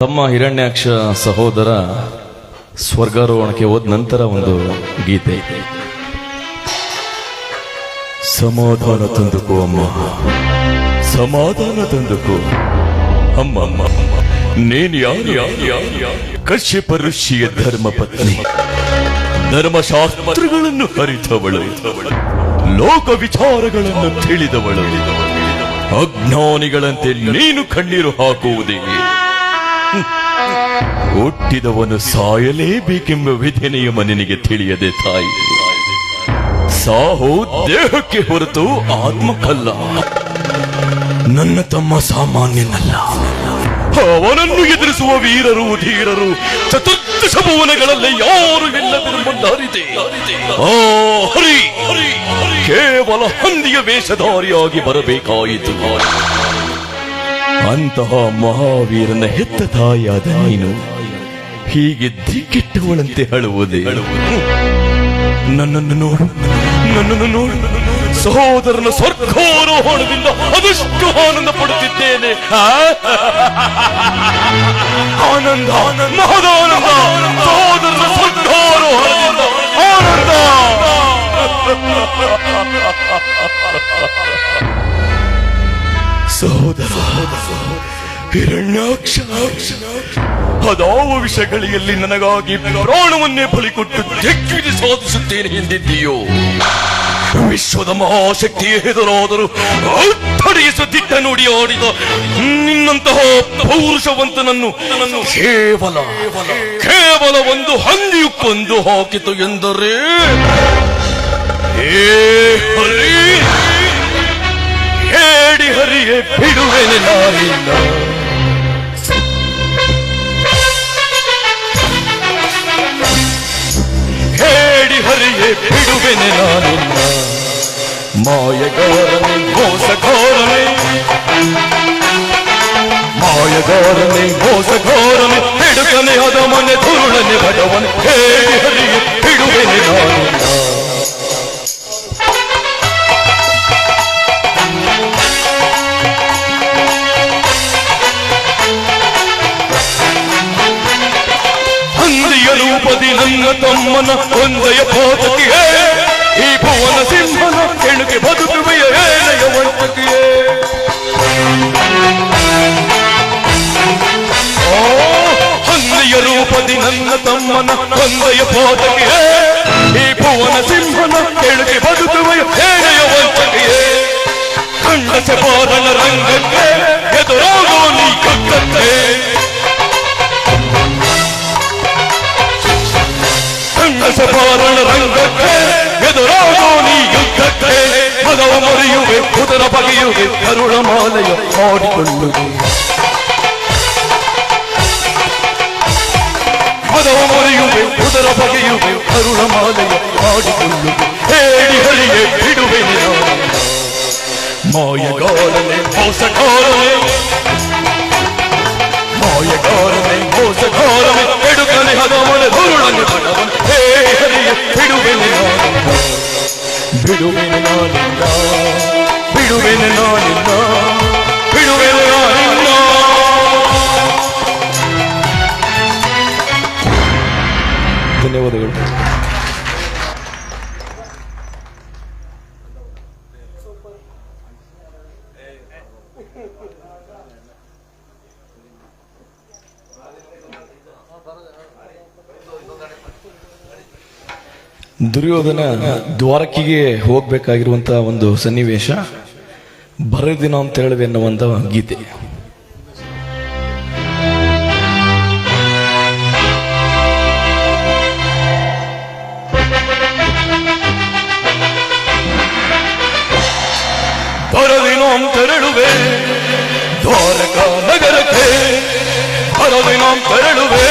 ತಮ್ಮ ಹಿರಣ್ಯಾಕ್ಷ ಸಹೋದರ ಸ್ವರ್ಗಾರೋಹಣಕ್ಕೆ ಹೋದ ನಂತರ ಒಂದು ಗೀತೆ. ಸಮಾಧಾನ ತಂದುಕೋ ಅಮ್ಮ. ಸಮಾಧಾನ ತಂದುಕೋ. ಅಮ್ಮ ಅಮ್ಮ ನೀನ್ ಯಾರು? ಕಶ್ಯಪ ಋಷಿಯ ಧರ್ಮ ಪತ್ನಿ ಧರ್ಮಶಾಸ್ತ್ರಗಳನ್ನು ಅರಿತವಳು. ಲೋಕ ವಿಚಾರಗಳನ್ನು ತಿಳಿದವಳು. ಅಜ್ಞಾನಿಗಳಂತೆ ನೀನು ಕಣ್ಣೀರು ಹಾಕುವುದೇ? ಹುಟ್ಟಿದವನು ಸಾಯಲೇಬೇಕೆಂಬ ವಿಧಿ ನಿಯಮ ನಿನಗೆ ತಿಳಿಯದೆ ತಾಯಿ. ಸಾಹು ದೇಹಕ್ಕೆ ಹೊರತು ಆತ್ಮಕ್ಕಲ್ಲ ನನ್ನ ತಮ್ಮ ಸಾಮಾನ್ಯನಲ್ಲ. ಅವನನ್ನು ಎದುರಿಸುವ ವೀರರು, ಧೀರರು, ಚತುರ್ಥ ಭುವನಗಳಲ್ಲಿ ಯಾರು ಆ, ಹರಿ, ಕೇವಲ ಹಂದಿಯ ವೇಷಧಾರಿಯಾಗಿ ಬರಬೇಕಾಯಿತು. ಅಂತಹ ಮಹಾವೀರನ ಹೆತ್ತ ತಾಯಿಯಾದ ನೀನು ಹೀಗೆ ದಿಕ್ಕೆಟ್ಟವಳಂತೆ ಅಳುವುದೇ ನನ್ನನ್ನು ನೋಡು ನನ್ನನ್ನು ನೋಡು. ಸಹೋದರನ ಸ್ವರ್ಗಾರೋಹಣದಿಂದ ಅದಷ್ಟು ಆನಂದ ಪಡುತ್ತಿದ್ದೇನೆ? ಆನಂದ, ಮಹದಾನಂದ. ಸಹೋದರನ ಸ್ವರ್ಗಾರೋಹಣದಿಂದ ಆನಂದ. ಸಹೋದರ ಹಿರಣ್ಯಾಕ್ಷ ಅದಾವ ವಿಷಯಗಳಲ್ಲಿ ನನಗಾಗಿ ಪ್ರಾಣವನ್ನೇ ಬಲಿ ಕೊಟ್ಟು ದಿಗ್ವಿಜಯ ಸಾಧಿಸುತ್ತೇನೆ ಎಂದಿದ್ದೀಯೋ? ವಿಶ್ವದ ಮಹಾಶಕ್ತಿ ಎದುರಾದರೂ ಅಟ್ಟಡಿಯಿಸುವ ನೋಡಿ ಆಡಿದ ನಿನ್ನಂತಹ ಪೌರುಷವಂತನನ್ನು ಕೇವಲ ಕೇವಲ ಒಂದು ಹಂದಿಯು ಕೊಂದು ಹಾಕಿತು ಎಂದರೆ, ಏ ಹೇಳಿ ಹರಿಯೇ ಬಿಡುವೆನೆ ನಾನಿಲ್ಲ ಹೇಳಿ ಹರಿಯೇ ಬಿಡುವೆನೆ ನಾನಿಲ್ಲ ಮಾಯಗಾರನೆ ಮೋಸಗಾರನೆ ಮಾಯಗಾರನೆ ಮೋಸಗಾರನೆ ಬಿಡುಗನೆ ಅದ ಮನೆ ಧುರುಳನೆ ಭಗವನ್ ಹೇಳಿ ಹರಿಯೇ ಬಿಡುವೆನೆ ನಾನಿಲ್ಲ ತಮ್ಮನ ಒಂದಯ ಪಾತಕಿಯೇ ಈ ಭುವನ ಸಿಂಹನ ಕೆಣಕೆ ಬದುಕುವೆಯ ಏನೆಯ ವಂಚಕಿಯೇ ಓ, ಹಂದಿಯ ರೂಪದಿ ನನ್ನ ತಮ್ಮನ ಒಂದಯ ಪಾತಕಿಯೇ ಈ ಭುವನ ಸಿಂಹನ ಕೆಳಗೆ ಬದುಕುವೆಯ ಏನೆಯ ವಂಚಕಿಯೇ ಖಂಡಸ ಬಾರಣ ರಂಗಕ್ಕೆ ಎದುರಾಗೋ ನೀ ಕಕ್ಕತ್ತೆ ಸಪಾರಣ ರಂಗಕ್ಕೆ ಎದುರಾಗೋ ನೀ ಯುದ್ಧಕ್ಕೆ ಮಗವ ಮರೆಯುವೆ ಕುದರ ಬಗೆಯುವೆ ಕರುಣ ಮಾಲೆಯ ಮಾಡಿಕೊಳ್ಳುವೆ ಮಗವ ಮರೆಯುವೆ ಕುದರ ಬಗೆಯುವೆ ಕರುಣ ಮಾಲೆಯ ಮಾಡಿಕೊಳ್ಳುವೆ ಹೇಳಿ ಹರಿಯೇ ಬಿಡುವೆ ಮಾಯಗಾರನೆ ಮೋಸಗಾರನೆ మాయ ఘోరమే మోస ఘోరమే ఎడుకని హదమన ధురుడని పడవన హే హరి బిడువెన నాలిందా బిడువెన నాలిందా బిడువెన నాలిందా ధన్యవాదాలు ದುರ್ಯೋಧನ ದ್ವಾರಕಿಗೆ ಹೋಗ್ಬೇಕಾಗಿರುವಂತಹ ಒಂದು ಸನ್ನಿವೇಶ ಬರದಿನ ಅಂತ ಹೇಳಿದೆ ಎನ್ನುವಂತ ಗೀತೆ. ತೆರಳುವೆ ದ್ವಾರಕ ನಗರಕ್ಕೆ. ಬರದಿನ ತೆರಳುವೆ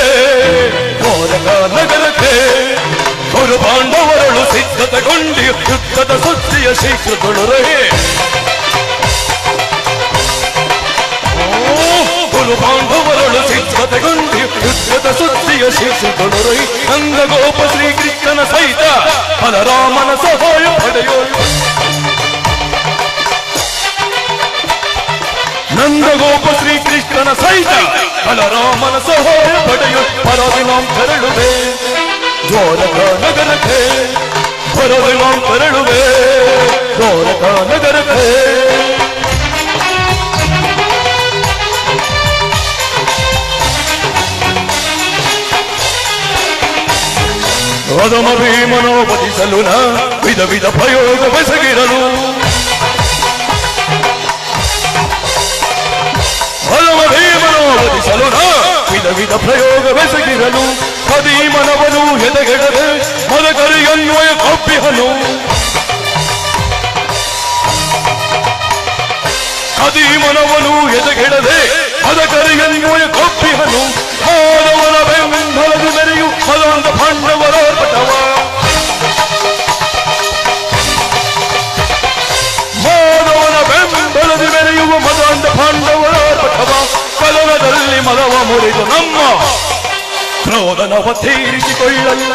ದ್ವಾರಕ ನಗರಕ್ಕೆ. ಗುರು ಪಾಂಡವರಳು ಸಿದ್ಧತೆಗೊಂಡಿ ಯುದ್ಧದ ಸುದ್ದಿಯ ಶೀಘ್ರ ತೊಡರೇ ಗುರು ಪಾಂಡವರಳು ಸಿದ್ಧತೆಗೊಂಡಿ ಯುದ್ಧದ ಸುದ್ದಿಯ ಶೀಘ್ರ ತೊಡರೈ ನಂದಗೋಪ ಶ್ರೀಕೃಷ್ಣನ ಸಹಿತ ಬಲರಾಮನ ಸಹಾಯ ಪಡೆಯೋಳು ನಂದಗೋಪ ಶ್ರೀಕೃಷ್ಣನ ಲಕ್ಷ್ಮಣ ಸಹಿತ ಬಲರಾಮನ ಸಹಾಯ ಪಡೆಯು ಪರದಿ ನಾಂ ತೆರಳುವೆ ದ್ವಾರಕ ನಗರಕ್ಕೆ ಪರದಿ ನಾಂ ತೆರಳುವೆ ದ್ವಾರಕ ನಗರಕ್ಕೆ ಅಧಮ ಭೀಮನೋ ವಧಿಸಲು ನ ವಿಧ ವಿಧ ಪ್ರಯೋಗ ಬೆಸಗಿರಲು ವಿಧ ವಿಧ ಪ್ರಯೋಗ ಬೆಸಗಿರಲು ಕದೀಮನವನು ಎದೆಗೆಡದೆ, ಮದಕರಿಯನ್ವಯ ಕಬ್ಬಿಹನು. ಕದಿ ಮನವನು ಎದೆಗೆಡದೆ, ಮದಕರಿಯನ್ವಯ ಕಪ್ಪಿಹನು ಮಾನವನ ಬೆಂಬಲದಿ ಮೆರೆಯು ಮದೊಂದ ಪಾಂಡವರ ಪಟವ. ಮುರಿದು ನಮ್ಮ ಕ್ರೋಧನವ ತೀರಿಸಿಕೊಳ್ಳಲ್ಲ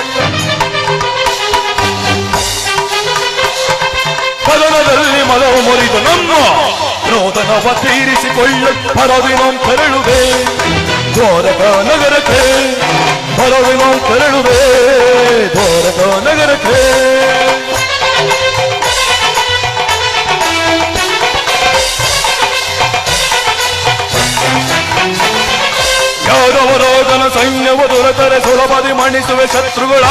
ಕದನದಲ್ಲಿ ಮದವ ಮುರಿದು ನಮ್ಮ ಕ್ರೋಧನವ ತೀರಿಸಿಕೊಳ್ಳ ಪರವಿನ ತೆರಳುವೆ ದ್ವಾರಕ ನಗರಕ್ಕೆ ಪರವಿನ ತೆರಳುವೆ ಶತ್ರುಗಳ.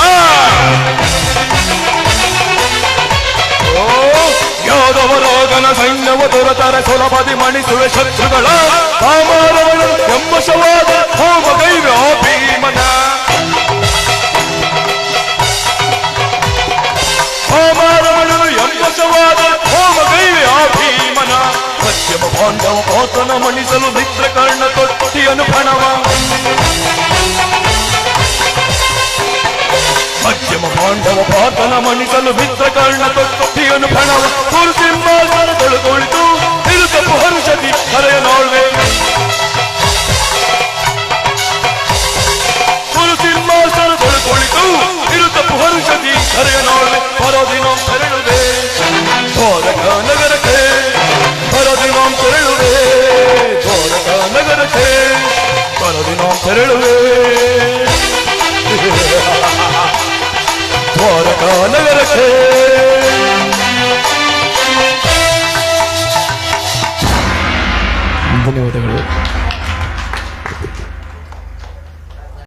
ಯಾದವರೋಗನ ಸೈನ್ಯವ ದೊರತರ ಸುಲಭದಿ ಮಣಿಸುವೆ ಶತ್ರುಗಳ. ಕಾಮಾರವಳು ಎಂಬಶವಾದ ಹೋಮಗೈವೆ ಆ ಭೀಮನ. ಕಾಮಾರವಳು ಎಂಬಶವಾದ ಹೋಮಗೈವೆ ಆ ಭೀಮನ. ಸತ್ಯಮ ಪಾಂಡವ ಪಾತನ ಮಣಿಸಲು ಮಿತ್ರ ಕರ್ಣ ತೊಟ್ಟಿಯನು ಪ್ರಣವ. ಪಾಂಡವ ಪಾತನ ಮಣಿಸಲು ಮಿತ್ರ ಕಾರಣ ತೊಟ್ಟಿಯನು ಪ್ರಣವ. ಕುರುಸಿಂಹಾಸನ ತೊಳುಗೊಳಿತು ತಿರುತಪ್ಪು ಹರುಷದಿ ಹರೆಯ ನೋಳ್ವೆ